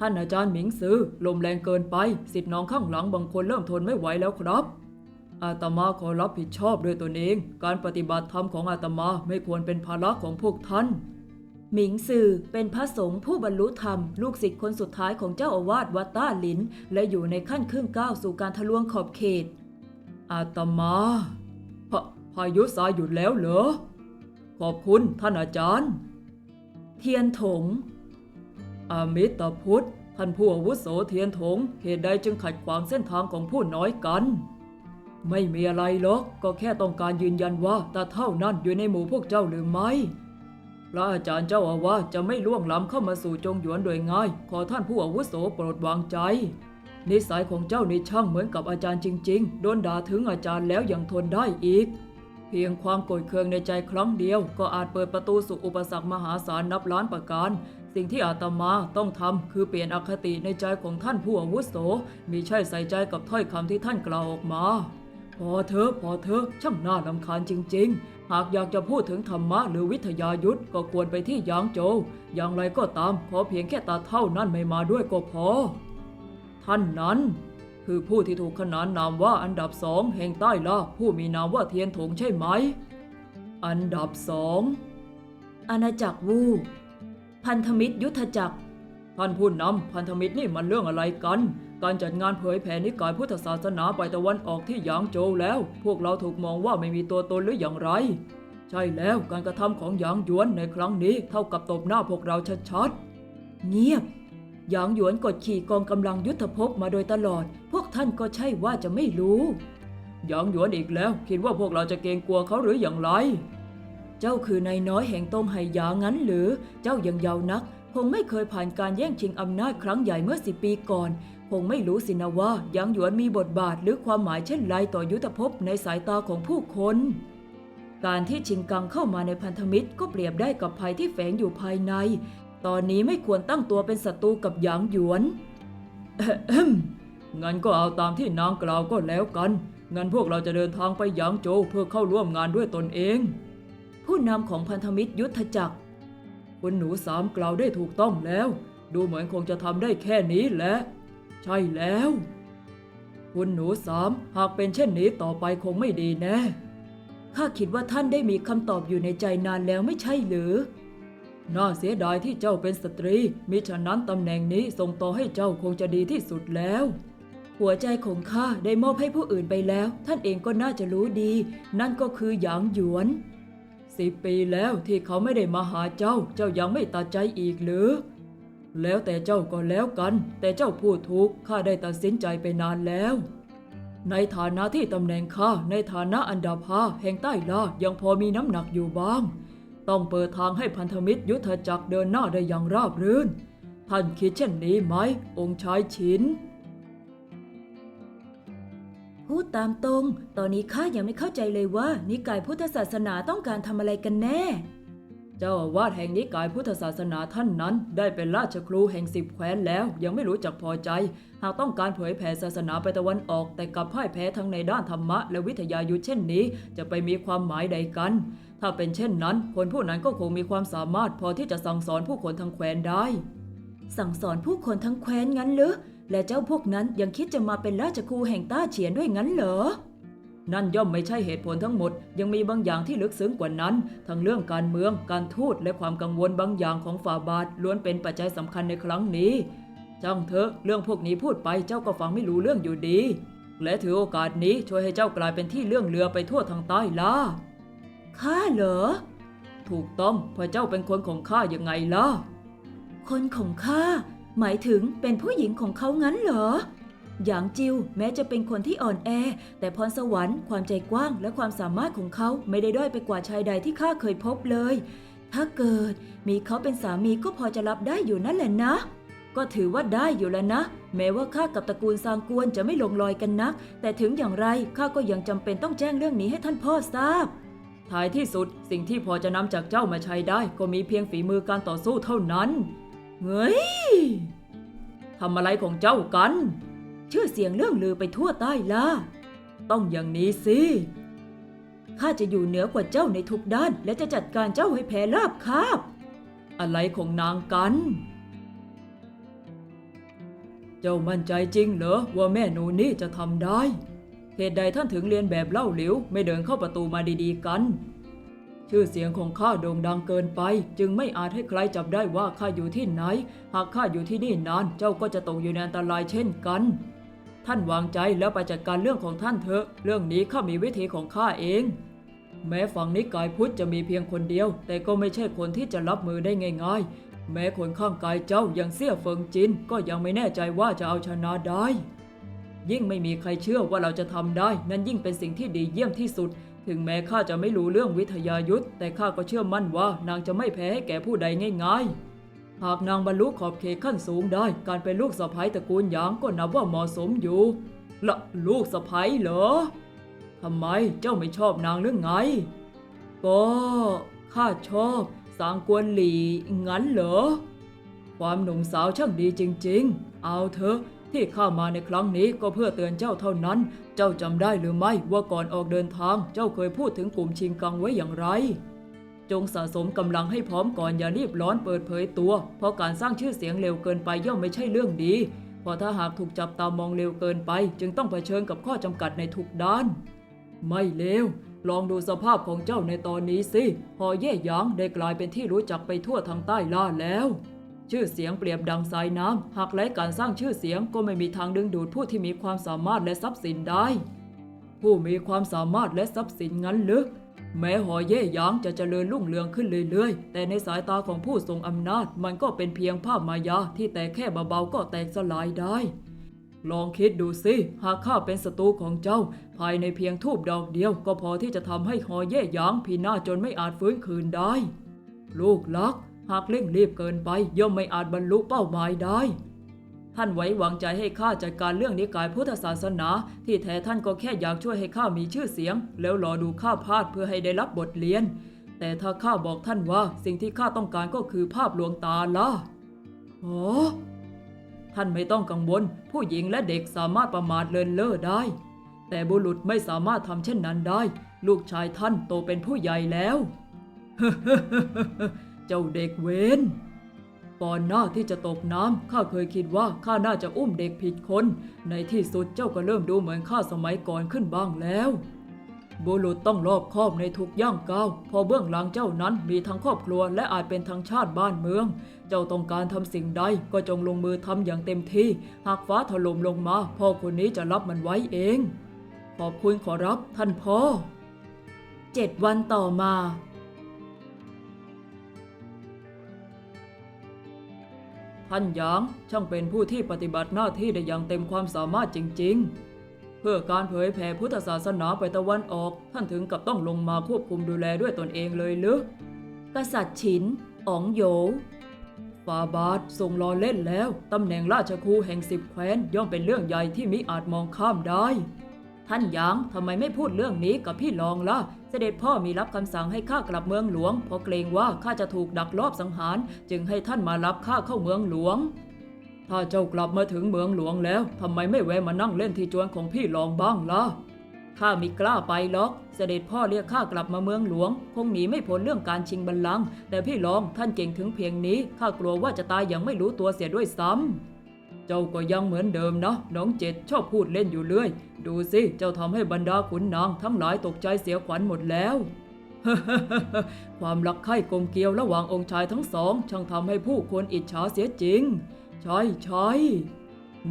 ท่านอาจารย์หมิงซือลมแรงเกินไป สิทธิ์น้องข้างหลังบางคนเริ่มทนไม่ไหวแล้วครับ อาตมาขอรับผิดชอบด้วยตนเอง การปฏิบัติธรรมของอาตมาไม่ควรเป็นภาระของพวกท่าน หมิงซือเป็นพระสงฆ์ผู้บรรลุธรรม ลูกศิษย์คนสุดท้ายของเจ้าอาวาสวัดต้าหลิน และอยู่ในขั้นครึ่งก้าวสู่การทะลวงขอบเขต อาตมาพพายุสายหยุดแล้วเหรอ ขอบคุณท่านอาจารย์ เทียนถง อามิตรพุทธท่านผู้อาวุโสเทียนถงเหตุใดจึงขัดขวางเส้นทางของผู้น้อยกัน ไม่มีอะไรหรอกก็แค่ต้องการยืนยันว่าตาเท่านั้นอยู่ในหมู่พวกเจ้าหรือไม่พระอาจารย์เจ้าอาวาสจะไม่ล่วงล้ำเข้ามาสู่จงหยวนโดยง่าย ขอท่านผู้อาวุโสโปรดวางใจ นิสัยของเจ้านี่ช่างเหมือนกับอาจารย์จริง ๆ โดนด่าถึงอาจารย์แล้วยังทนได้อีก เพียงความโกรธเคืองในใจครั้งเดียว ก็อาจเปิดประตูสู่อุปสรรคมหาศาลนับล้านประการ สิ่งที่อาตมาต้องทำคือเปลี่ยนอคติในใจของท่านผู้อาวุโสมิใช่ใส่ใจกับถ้อยคำที่ท่านกล่าวออกมา พอเถอะพอเถอะช่างน่าลำคาญจริง ๆ หากอยากจะพูดถึงธรรมะหรือวิทยายุทธก็ควรไปที่ยางโจวอย่างไรก็ตามขอเพียงแค่ตาเท่านั้นไม่มาด้วยก็พอ ท่านนั้น คือผู้ที่ถูกขนานนามว่าอันดับสองแห่งใต้ล่าผู้มีนามว่าเทียนถงใช่ไหม อันดับสองอาณาจักรวู พันธมิตรยุทธจักร ท่านผู้นำพันธมิตรนี่มันเรื่องอะไรกัน การจัดงานเผยแผ่นิกายพุทธศาสนาไปตะวันออกที่หยางโจวแล้ว พวกเราถูกมองว่าไม่มีตัวตนหรืออย่างไร ใช่แล้วการกระทำของหยางหยวนในครั้งนี้เท่ากับตบหน้าพวกเราชัดๆเงียบหยางหยวนกดขี่กองกำลังยุทธภพมาโดยตลอด พวกท่านก็ใช่ว่าจะไม่รู้หยางหยวนอีกแล้ว คิดว่าพวกเราจะเกรงกลัวเขาหรืออย่างไร เจ้าคือนายน้อยแห่งตงไหหยางั้นหรือ เจ้ายังเยาวนัก คงไม่เคยผ่านการแย่งชิงอำนาจครั้งใหญ่เมื่อสิปีก่อน คงไม่รู้สินะว่าหยางหยวนมีบทบาทหรือความหมายเช่นไรต่อยุทธภพในสายตาของผู้คนการที่ชิงกังเข้ามาในพันธมิตรก็เปรียบได้กับภัยที่แฝงอยู่ภายใน ตอนนี้ไม่ควรตั้งตัวเป็นศัตรูกับหยางหยวนงั้นก็เอาตามที่นางกล่าวก็แล้วกัน งั้นพวกเราจะเดินทางไปหยางโจวเพื่อเข้าร่วมงานด้วยตนเอง ผู้นำของพันธมิตรยุทธจักร คุณหนูสามกล่าวได้ถูกต้องแล้ว ดูเหมือนคงจะทำได้แค่นี้แหละ ใช่แล้ว คุณหนูสามหากเป็นเช่นนี้ต่อไปคงไม่ดีแน่ข้าคิดว่าท่านได้มีคำตอบอยู่ในใจนานแล้วไม่ใช่หรือ น่าเสียดายที่เจ้าเป็นสตรี มิฉะนั้นตำแหน่งนี้ส่งต่อให้เจ้าคงจะดีที่สุดแล้ว หัวใจของข้าได้มอบให้ผู้อื่นไปแล้ว ท่านเองก็น่าจะรู้ดี นั่นก็คือหยางหยวน สิบปีแล้วที่เขาไม่ได้มาหาเจ้า เจ้ายังไม่ตัดใจอีกหรือ แล้วแต่เจ้าก็แล้วกัน แต่เจ้าพูดถูกข้าได้ตัดสินใจไปนานแล้ว ในฐานะที่ตำแหน่งข้าในฐานะอันดับห้าแห่งใต้ล่ายังพอมีน้ำหนักอยู่บ้าง ต้องเปิดทางให้พันธมิตรยุทธจักรเดินหน้าได้อย่างราบรื่น ท่านคิดเช่นนี้ไหม องค์ชายชิน พูดตามตรง ตอนนี้ข้ายังไม่เข้าใจเลยว่า นิกายพุทธศาสนาต้องการทำอะไรกันแน่ เจ้าอาวาสแห่งนิกายพุทธศาสนาท่านนั้น ได้เป็นราชครูแห่งสิบแคว้นแล้ว ยังไม่รู้จักพอใจ หากต้องการเผยแผ่ศาสนาไปตะวันออก แต่กลับพ่ายแพ้ทั้งในด้านธรรมะและวิทยายุทธเช่นนี้ จะไปมีความหมายใดกัน ถ้าเป็นเช่นนั้น คนผู้นั้นก็คงมีความสามารถพอที่จะสั่งสอนผู้คนทั้งแคว้นได้ สั่งสอนผู้คนทั้งแคว้นงั้นหรือ และเจ้าพวกนั้นยังคิดจะมาเป็นราชครูแห่งต้าเฉียนด้วยงั้นเหรอ นั่นย่อมไม่ใช่เหตุผลทั้งหมด ยังมีบางอย่างที่ลึกซึ้งกว่านั้น ทั้งเรื่องการเมือง การทูตและความกังวลบางอย่างของฝ่าบาทล้วนเป็นปัจจัยสำคัญในครั้งนี้จ้างเถอะเรื่องพวกนี้พูดไปเจ้าก็ฟังไม่รู้เรื่องอยู่ดี และถือโอกาสนี้ช่วยให้เจ้ากลายเป็นที่เรื่องเรือไปทั่วทางใต้ล่ะข้าเหรอ ถูกต้องเพราะเจ้าเป็นคนของข้ายังไงล่ะ คนของข้า หมายถึงเป็นผู้หญิงของเขางั้นเหรอ หยางจิวแม้จะเป็นคนที่อ่อนแอ แต่พรสวรรค์ความใจกว้างและความสามารถของเขาไม่ได้ด้อยไปกว่าชายใดที่ข้าเคยพบเลย ถ้าเกิดมีเขาเป็นสามีก็พอจะรับได้อยู่นั่นแหละนะ ก็ถือว่าได้อยู่แล้วนะ แม้ว่าข้ากับตระกูลซางกวนจะไม่ลงรอยกันนัก แต่ถึงอย่างไรข้าก็ยังจำเป็นต้องแจ้งเรื่องนี้ให้ท่านพ่อทราบท้ายที่สุดสิ่งที่พอจะนำจากเจ้ามาใช้ได้ ก็มีเพียงฝีมือการต่อสู้เท่านั้น เฮ้ยทำอะไรของเจ้ากันชื่อเสียงเรื่องลือไปทั่วใต้ล่ะ ต้องอย่างนี้สิ ข้าจะอยู่เหนือกว่าเจ้าในทุกด้าน และจะจัดการเจ้าให้แพ้ราบคาบ อะไรของนางกัน เจ้ามั่นใจจริงเหรอว่าแม่หนูนี่จะทำได้เหตุใดท่านถึงเรียนแบบเล่าหลิว ไม่เดินเข้าประตูมาดีๆกัน ชื่อเสียงของข้าโด่งดังเกินไป จึงไม่อาจให้ใครจับได้ว่าข้าอยู่ที่ไหน หากข้าอยู่ที่นี่นานเจ้าก็จะตกอยู่ในอันตรายเช่นกัน ท่านวางใจแล้วไปจัดการเรื่องของท่านเถอะ เรื่องนี้ข้ามีวิธีของข้าเอง แม้ฝั่งนิกายพุทธจะมีเพียงคนเดียว แต่ก็ไม่ใช่คนที่จะรับมือได้ง่ายๆ แม้คนข้างกายเจ้าย่างเสี่ยเฟิงจินก็ยังไม่แน่ใจว่าจะเอาชนะได้ ยิ่งไม่มีใครเชื่อว่าเราจะทำได้ นั้นยิ่งเป็นสิ่งที่ดีเยี่ยมที่สุด ถึงแม้ข้าจะไม่รู้เรื่องวิทยายุทธแต่ข้าก็เชื่อมั่นว่านางจะไม่แพ้ให้แก่ผู้ใดง่ายๆ หากนางบรรลุขอบเขตขั้นสูงได้ การเป็นลูกสะใภ้ตระกูลหยางก็นับว่าเหมาะสมอยู่ละลูกสะใภ้เหรอทำไมเจ้าไม่ชอบนางหรือไง ก็ข้าชอบสางกวนหลีงั้นเหรอ ความหนุ่มสาวช่างดีจริง ๆ เอาเถอะ ที่ข้ามาในครั้งนี้ก็เพื่อเตือนเจ้าเท่านั้น เจ้าจำได้หรือไม่ว่าก่อนออกเดินทาง เจ้าเคยพูดถึงกลุ่มชิงกังไว้อย่างไร จงสะสมกำลังให้พร้อมก่อนอย่ารีบร้อนเปิดเผยตัว เพราะการสร้างชื่อเสียงเร็วเกินไปย่อมไม่ใช่เรื่องดี เพราะถ้าหากถูกจับตามองเร็วเกินไป จึงต้องเผชิญกับข้อจำกัดในทุกด้าน ไม่เลวลองดูสภาพของเจ้าในตอนนี้สิ พอเย่หยางได้กลายเป็นที่รู้จักไปทั่วทางใต้ล่าแล้ว ชื่อเสียงเปรียบดังสายน้ำหากไร้การสร้างชื่อเสียงก็ไม่มีทางดึงดูดผู้ที่มีความสามารถและทรัพย์สินได้ ผู้มีความสามารถและทรัพย์สินงั้นลึกแม้หอเย่หยางจะเจริญรุ่งเรืองขึ้นเรื่อยๆ แต่ในสายตาของผู้ทรงอำนาจมันก็เป็นเพียงภาพมายาที่แต่แค่เบาๆก็แตกสลายได้ ลองคิดดูสิ หากข้าเป็นศัตรูของเจ้า ภายในเพียงทูบดอกเดียวก็พอที่จะทำให้หอเย่หยางพินาศจนไม่อาจฟื้นคืนได้ ลูกรัก หากเร่งรีบเกินไปย่อมไม่อาจบรรลุเป้าหมายได้ ท่านไว้วางใจให้ข้าจัดการเรื่องนิกายพุทธศาสนา ที่แท้ท่านก็แค่อยากช่วยให้ข้ามีชื่อเสียง แล้วรอดูข้าพลาดเพื่อให้ได้รับบทเรียน แต่ถ้าข้าบอกท่านว่าสิ่งที่ข้าต้องการก็คือภาพลวงตาล่ะอ๋อท่านไม่ต้องกังวล ผู้หญิงและเด็กสามารถประมาทเลินเล่อได้ แต่บุรุษไม่สามารถทำเช่นนั้นได้ ลูกชายท่านโตเป็นผู้ใหญ่แล้ว เจ้าเด็กเวนก่อนหน้าที่จะตกน้ำข้าเคยคิดว่าข้าน่าจะอุ้มเด็กผิดคน ในที่สุดเจ้าก็เริ่มดูเหมือนข้าสมัยก่อนขึ้นบ้างแล้วบุรุษต้องรอบคอบในทุกย่างก้าวเพอเบื้องหลังเจ้านั้นมีทั้งครอบครัวและอาจเป็นทั้งชาติบ้านเมือง เจ้าต้องการทำสิ่งใดก็จงลงมือทำอย่างเต็มที่ หากฟ้าถล่มลงมา พ่อคนนี้จะรับมันไว้เอง ขอบคุณขอรับท่านพ่อเจ็ดวันต่อมา ท่านหยางช่างเป็นผู้ที่ปฏิบัติหน้าที่ได้อย่างเต็มความสามารถจริง ๆ เพื่อการเผยแผ่พุทธศาสนาไปตะวันออก ท่านถึงกับต้องลงมาควบคุมดูแลด้วยตนเองเลยหรือกษัตริย์ฉินอ๋องโยฟาบาททรงรอเล่นแล้ว ตำแหน่งราชครูแห่งสิบแคว้นย่อมเป็นเรื่องใหญ่ที่มิอาจมองข้ามได้ ท่านหยางทำไมไม่พูดเรื่องนี้กับพี่รองล่ะ เสด็จพ่อมีรับคำสั่งให้ข้ากลับเมืองหลวง เพราะเกรงว่าข้าจะถูกดักลอบสังหาร จึงให้ท่านมารับข้าเข้าเมืองหลวง ถ้าเจ้ากลับมาถึงเมืองหลวงแล้วทำไมไม่แวะมานั่งเล่นที่จวนของพี่รองบ้างล่ะข้ามิกล้าไปหรอก เสด็จพ่อเรียกข้ากลับมาเมืองหลวง คงหนีไม่พ้นเรื่องการชิงบัลลังก์แต่พี่รองท่านเก่งถึงเพียงนี้ข้ากลัวว่าจะตายอย่างไม่รู้ตัวเสียด้วยซ้ำ เจ้าก็ยังเหมือนเดิมนะน้องเจ็ดชอบพูดเล่นอยู่เรื่อย ดูสิเจ้าทำให้บรรดาขุนนางทั้งหลายตกใจเสียขวัญหมดแล้ว ความรักใคร่กลมเกลียวระหว่างองค์ชายทั้งสอง ช่างทำให้ผู้คนอิจฉาเสียจริงใช่ใช่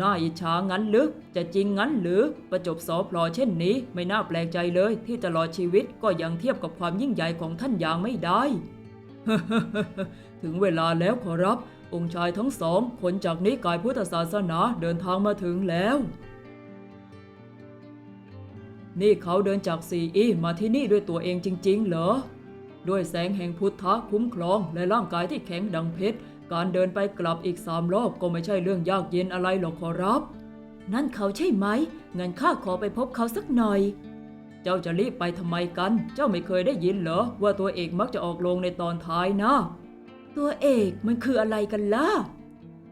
น่าอิจฉางั้นหรือจะจริงงั้นหรือประจบสอพลอเช่นนี้ ไม่น่าแปลกใจเลยที่ตลอดชีวิตก็ยังเทียบกับความยิ่งใหญ่ของท่านอย่างไม่ได้ ถึงเวลาแล้วขอรับ องค์ชายทั้งสองคนจากนิกายพุทธศาสนาเดินทางมาถึงแล้ว นี่เขาเดินจากซีอีมาที่นี่ด้วยตัวเองจริง ๆ เหรอ ด้วยแสงแห่งพุทธะคุ้มครองและร่างกายที่แข็งดังเพชร การเดินไปกลับอีกสามรอบก็ไม่ใช่เรื่องยากเย็นอะไรหรอกขอรับ นั่นเขาใช่ไหม งั้นข้าขอไปพบเขาสักหน่อย เจ้าจะรีบไปทำไมกัน เจ้าไม่เคยได้ยินเหรอว่าตัวเอกมักจะออกลงในตอนท้ายนะ ตัวเอกมันคืออะไรกันล่ะ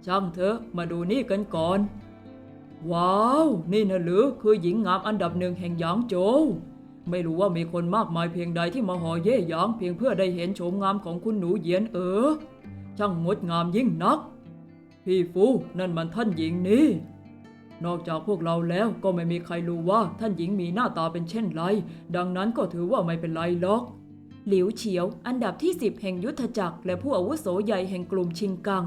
ช่างเถอะมาดูนี่กันก่อน ว้าว นี่นะหรือคือหญิงงามอันดับหนึ่งแห่งหยางโจวไม่รู้ว่ามีคนมากมายเพียงใดที่มาหอเย่หยางเพียงเพื่อได้เห็นโฉมงามของคุณหนูเหยียนเออ ช่างงดงามยิ่งนัก พี่ฟูนั่นมันท่านหญิงนี่ นอกจากพวกเราแล้วก็ไม่มีใครรู้ว่าท่านหญิงมีหน้าตาเป็นเช่นไร ดังนั้นก็ถือว่าไม่เป็นไรหรอก หลิวเฉียว อันดับที่ 10 แห่งยุทธจักร และผู้อาวุโสใหญ่แห่งกลุ่มชิงกัง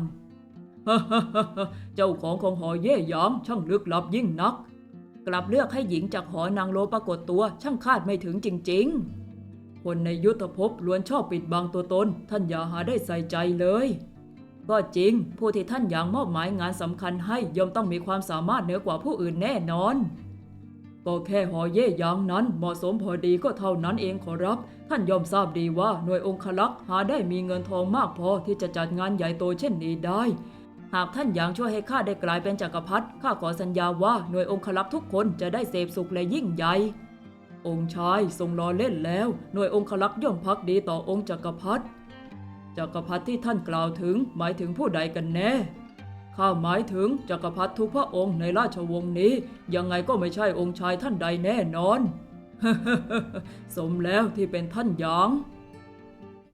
เจ้าของของหอเย่หยางช่างลึกลับยิ่งนัก กลับเลือกให้หญิงจากหอนางโลปรากฏตัวช่างคาดไม่ถึงจริง ๆ คนในยุทธภพล้วนชอบปิดบังตัวตน ท่านอย่าหาได้ใส่ใจเลย ก็จริง ผู้ที่ท่านอยางมอบหมายงานสำคัญให้ย่อมต้องมีความสามารถเหนือกว่าผู้อื่นแน่นอนก็แค่หอเย่หยางนั้นเหมาะสมพอดีก็เท่านั้นเองขอรับ ท่านย่อมทราบดีว่าหน่วยองคลักษ์หาได้มีเงินทองมากพอที่จะจัดงานใหญ่โตเช่นนี้ได้ หากท่านอยางช่วยให้ข้าได้กลายเป็นจักรพรรดิข้าขอสัญญาว่าหน่วยองคลักษ์ทุกคนจะได้เสพสุขและยิ่งใหญ่องค์ชายทรงรอเล่นแล้ว หน่วยองคลักษ์ย่อมพักดีต่อองค์จักรพรรดิจักรพรรดิที่ท่านกล่าวถึงหมายถึงผู้ใดกันแน่ข้าหมายถึงจักรพรรดิทุกพระองค์ในราชวงศ์นี้ ยังไงก็ไม่ใช่องค์ชายท่านใดแน่นอน สมแล้วที่เป็นท่านหยอง